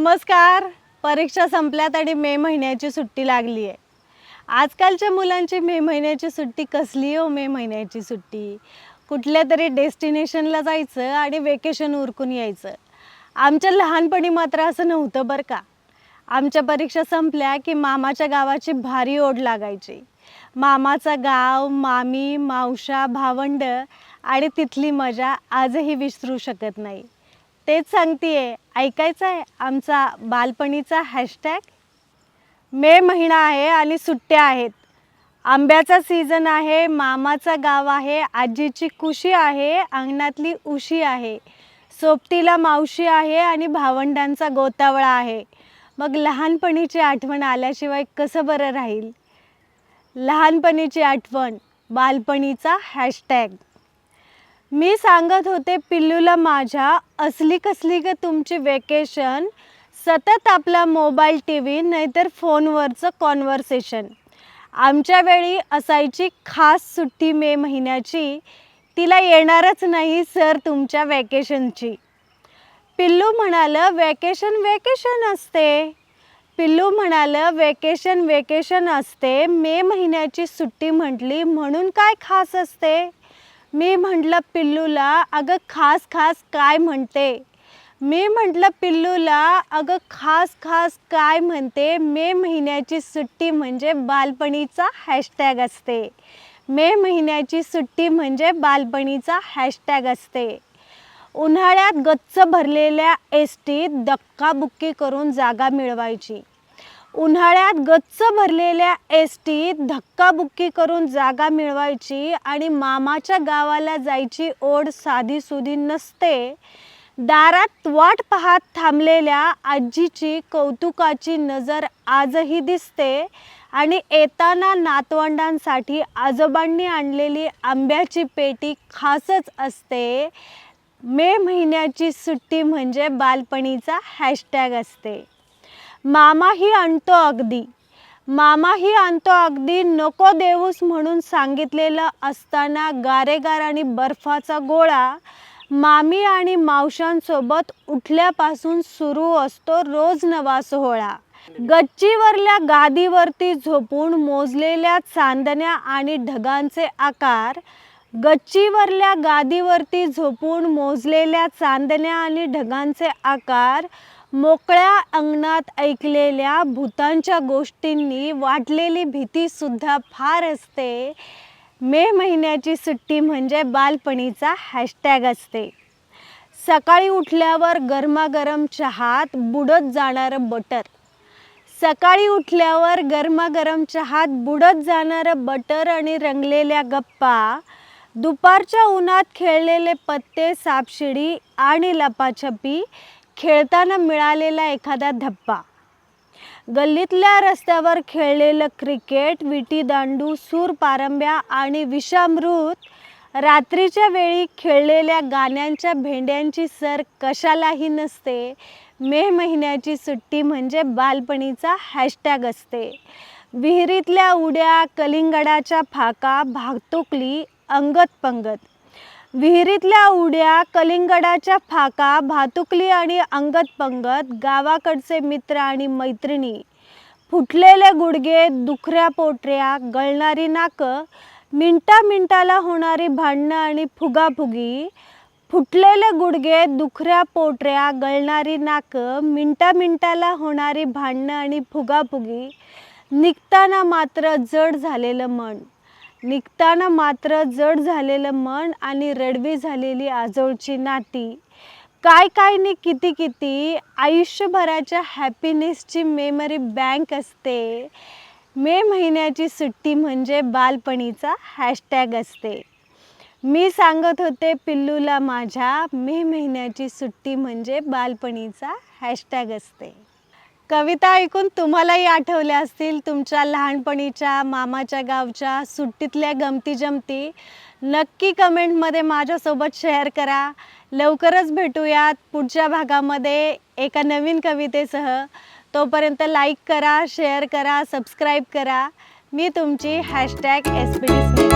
नमस्कार. परीक्षा संपल्यात आणि मे महिन्याची सुट्टी लागली आहे आजकालच्या मुलांची मे महिन्याची सुट्टी कसली हो मे महिन्याची सुट्टी? कुठल्या तरी डेस्टिनेशनला जायचं आणि वेकेशन उरकून यायचं. आमच्या लहानपणी मात्र असं नव्हतं बरं का. आमच्या परीक्षा संपल्या की मामाच्या गावाची भारी ओढ लागायची. मामाचा गाव मामी मावशा भावंड आणि तिथली मजा आजही विसरू शकत नाही. तेच सांगतीये. ऐकायचं आहे आमचा बालपणीचा हॅशटॅग मे महिना आहे आणि सुट्ट्या आहेत. आंब्याचा सीझन आहे मामाचा गाव आहे आजीची कुशी आहे अंगणातली उशी आहे. सोबतीला मावशी आहे आणि भावंडांचा गोतावळा आहे. मग लहानपणीची आठवण आल्याशिवाय कसं बरं राहील? लहानपणीची आठवण बालपणीचा हॅशटॅग मी सांगत होते पिल्लूला माझ्या असली कसली ग तुमची वेकेशन सतत आपला मोबाईल टी व्ही नाहीतर फोनवरचं कॉन्व्हर्सेशन आमच्या वेळी असायची खास सुट्टी मे महिन्याची. तिला येणारच नाही सर तुमच्या वेकेशनची पिल्लू म्हणालं वेकेशन वेकेशन असते. पिल्लू म्हणालं वेकेशन वेकेशन असते. मे महिन्याची सुट्टी म्हटली म्हणून काय खास असते? मी म्हटलं पिल्लूला अगं खास खास काय म्हणते? मी म्हटलं पिल्लूला अगं खास खास काय म्हणते? मे महिन्याची सुट्टी म्हणजे बालपणीचा हॅशटॅग असते. मे महिन्याची सुट्टी म्हणजे बालपणीचा हॅशटॅग असते. उन्हाळ्यात गच्च भरलेल्या एस टीत धक्काबुक्की करून जागा मिळवायची. उन्हाळ्यात गच्च भरलेल्या एस टीत धक्काबुक्की करून जागा मिळवायची आणि मामाच्या गावाला जायची ओढ साधीसुधी नसते. दारात वाट पाहत थांबलेल्या आजीची कौतुकाची नजर आजही दिसते आणि येताना नातवंडांसाठी आजोबांनी आणलेली आंब्याची पेटी खासच असते. मे महिन्याची सुट्टी म्हणजे बालपणीचा हॅशटॅग असते. मामाही आणतो अगदी. मामाही आणतो अगदी नको देऊस म्हणून सांगितलेलं असताना गारेगार आणि बर्फाचा गोळा मामी आणि मावशांसोबत उठल्यापासून सुरू असतो रोज नवा सोहळा. गच्चीवरल्या गादीवरती झोपून मोजलेल्या चांदण्या आणि ढगांचे आकार गच्चीवरल्या गादीवरती झोपून मोजलेल्या चांदण्या आणि ढगांचे आकार मोकळ्या अंगणात ऐकलेल्या भूतांच्या गोष्टींनी वाटलेली भीतीसुद्धा फार असते. मे महिन्याची सुट्टी म्हणजे बालपणीचा हॅशटॅग असते. सकाळी उठल्यावर गरमागरम चहात बुडत जाणारं बटर. सकाळी उठल्यावर गरमागरम चहात बुडत जाणारं बटर आणि रंगलेल्या गप्पा दुपारच्या उन्हात खेळलेले पत्ते सापशिडी आणि लपाछपी खेळताना मिळालेला एखादा धप्पा. गल्लीतल्या रस्त्यावर खेळलेलं क्रिकेट विटीदांडू सूर पारंब्या आणि विषामृत रात्रीच्या वेळी खेळलेल्या गाण्यांच्या भेंड्यांची सर कशालाही नसते. मे महिन्याची सुट्टी म्हणजे बालपणीचा हॅशटॅग असते. विहिरीतल्या उड्या कलिंगडाच्या फाका भागतोकली अंगत पंगत विहिरीतल्या उड्या कलिंगडाच्या फाका भातुकली आणि अंगत पंगत गावाकडचे मित्र आणि मैत्रिणी. फुटलेले गुडघे दुखऱ्या पोटऱ्या गळणारी नाकं मिनटा मिनटाला होणारी भांडणं आणि फुगाफुगी. फुटलेले गुडघे दुखऱ्या पोटऱ्या गळणारी नाकं मिनटा मिनटाला होणारी भांडणं आणि फुगाफुगी. निघताना मात्र जड झालेलं मन. निघताना मात्र जड झालेलं मन आणि रडवी झालेली आजोळची नाती. काय काय नाही किती किती आयुष्यभराच्या हॅपीनेसची मेमरी बँक असते. मे महिन्याची सुट्टी म्हणजे बालपणीचा हॅशटॅग असते. मी सांगत होते पिल्लूला माझ्या मे महिन्याची सुट्टी म्हणजे बालपणीचा हॅशटॅग असते. कविता ऐकून तुम्हालाही आठवल्या असतील तुमच्या लहानपणीच्या मामाच्या गावच्या सुट्टीतल्या गमती जमती नक्की कमेंटमध्ये माझ्यासोबत शेअर करा. लवकरच भेटूयात पुढच्या भागामध्ये एका नवीन कवितेसह. तोपर्यंत लाईक करा शेअर करा सबस्क्राईब करा. मी तुमची हॅशटॅग एस पी डी